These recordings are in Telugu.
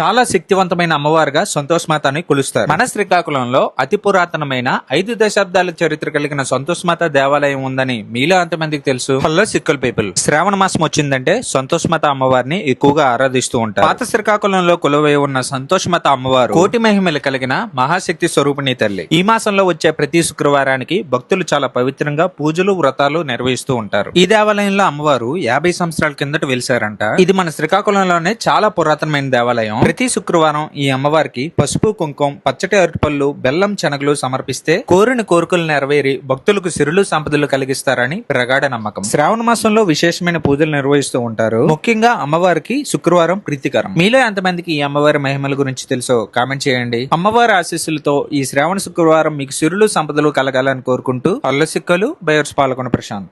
చాలా శక్తివంతమైన అమ్మవారుగా సంతోష్ మాతని కొలుస్తారు. మన శ్రీకాకుళంలో అతి పురాతనమైన ఐదు దశాబ్దాల చరిత్ర కలిగిన సంతోష్ మాత దేవాలయం ఉందని మీలో ఎంతమందికి తెలుసు? Hello sickle people. శ్రావణ మాసం వచ్చిందంటే సంతోష్ మాత అమ్మవారిని ఎక్కువగా ఆరాధిస్తూ ఉంటారు. పాత శ్రీకాకుళంలో కొలువై ఉన్న సంతోష్ మాత అమ్మవారు కోటి మహిమలు కలిగిన మహాశక్తి స్వరూపిణి తల్లి. ఈ మాసంలో వచ్చే ప్రతి శుక్రవారానికి భక్తులు చాలా పవిత్రంగా పూజలు వ్రతాలు నిర్వహిస్తూ ఉంటారు. ఈ దేవాలయంలో అమ్మవారు యాభై సంవత్సరాల కిందట వెలిసారంట ఇది మన శ్రీకాకుళంలోనే చాలా పురాతనమైన దేవాలయం. ప్రతి శుక్రవారం ఈ అమ్మవారికి పసుపు కుంకుమ పచ్చటి అరటిపళ్ళు బెల్లం శనగలు సమర్పిస్తే కోరిన కోరికలు నెరవేరి భక్తులకు సిరులు సంపదలు కలిగిస్తారని ప్రగాఢ నమ్మకం. శ్రావణ మాసంలో విశేషమైన పూజలు నిర్వహిస్తూ ఉంటారు. ముఖ్యంగా అమ్మవారికి శుక్రవారం ప్రీతికరం. మీలో ఎంతమందికి ఈ అమ్మవారి మహిమల గురించి తెలుసో కామెంట్ చేయండి. అమ్మవారి ఆశీస్సులతో ఈ శ్రావణ శుక్రవారం మీకు సిరులు సంపదలు కలగాలని కోరుకుంటూ అల్లసిక్కలు బయర్స్ పాల్గొన ప్రశాంత్.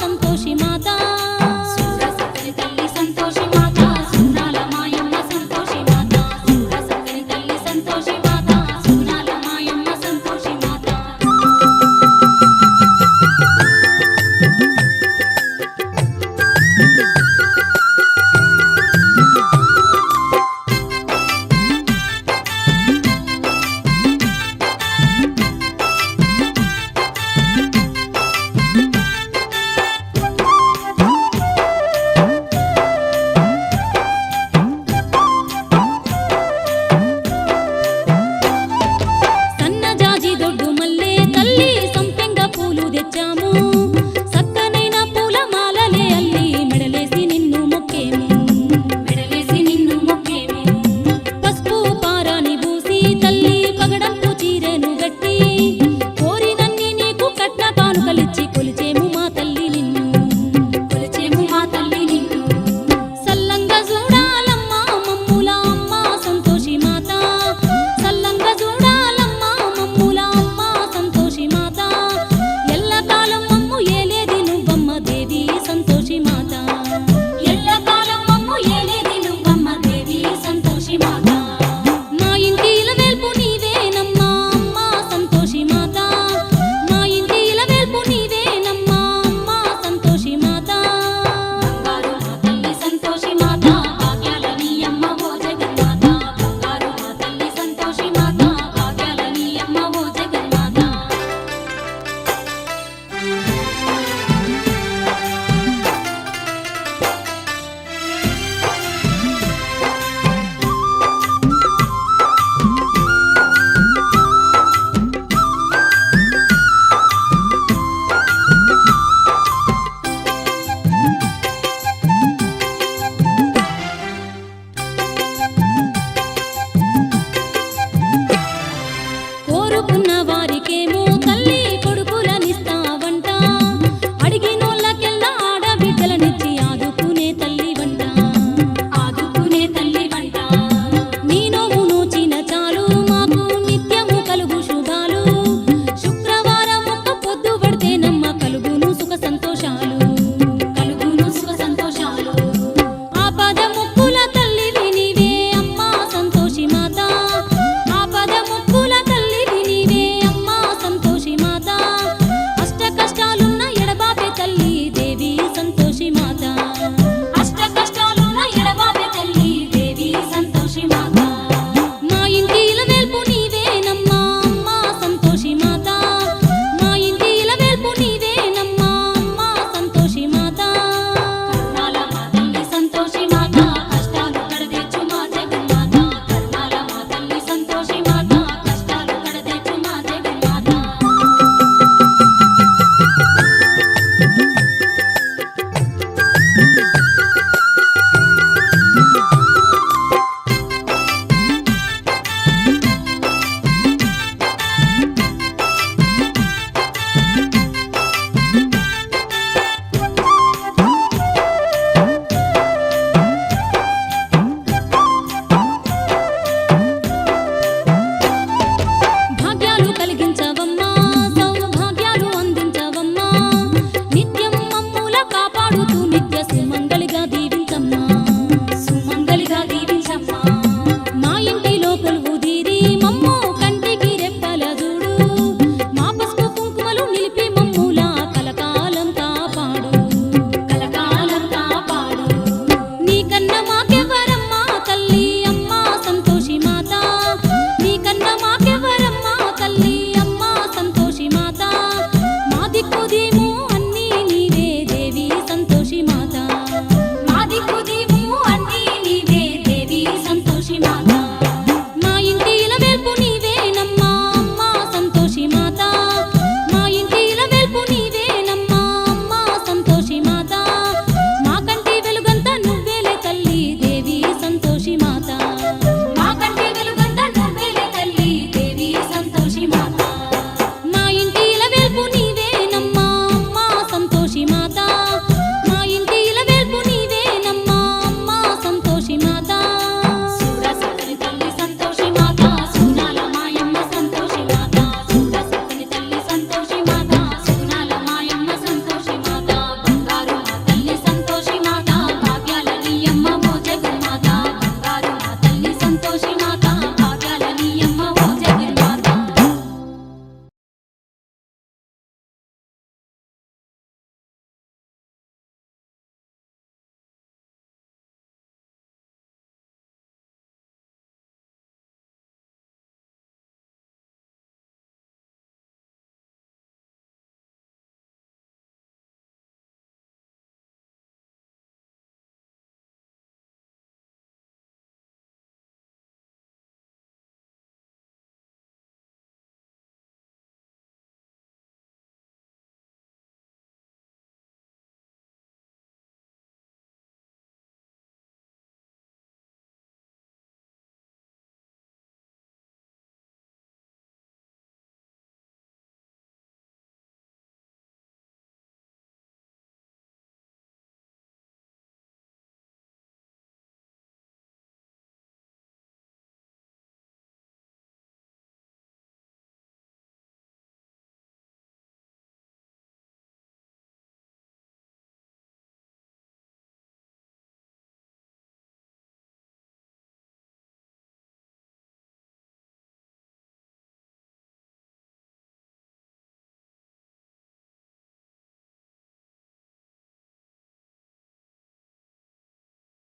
సంతోషి మాతా. চামচ করো তুমি